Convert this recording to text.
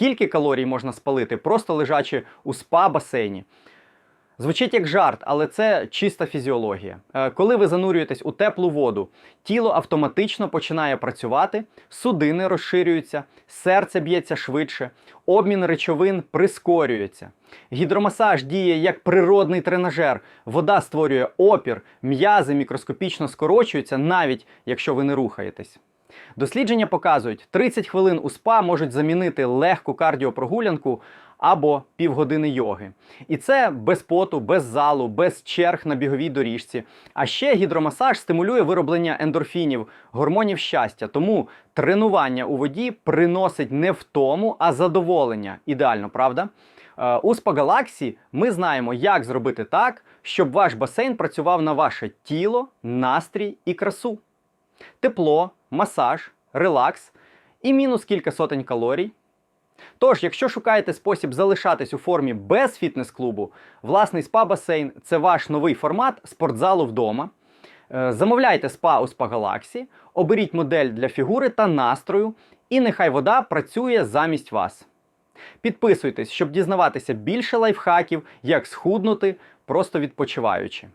скільки калорій можна спалити, просто лежачи у спа-басейні. Звучить як жарт, але це чиста фізіологія. Е, Коли ви занурюєтесь у теплу воду, тіло автоматично починає працювати, судини розширюються, серце б'ється швидше, обмін речовин прискорюється. Гідромасаж діє як природний тренажер. Вода створює опір, м'язи мікроскопічно скорочуються, навіть якщо ви не рухаєтесь. Дослідження показують, 30 хвилин у спа можуть замінити легку кардіопрогулянку або півгодини йоги. І це без поту, без залу, без черг на біговій доріжці. А ще гідромасаж стимулює вироблення ендорфінів, гормонів щастя. Тому тренування у воді приносить не втому, а задоволення. Ідеально, правда? Е, У Спагалаксі ми знаємо, як зробити так, щоб ваш басейн працював на ваше тіло, настрій і красу тепло, масаж, релакс і мінус кілька сотень калорій. Тож, якщо шукаєте спосіб залишатись у формі без фітнес-клубу, власний спа-басейн це ваш новий формат спортзалу вдома. Е, Замовляйте спа у Спагалаксі, оберіть модель для фігури та настрою, і нехай вода працює замість вас. Підписуйтесь, щоб дізнаватися більше лайфхаків, як схуднути, просто відпочиваючи.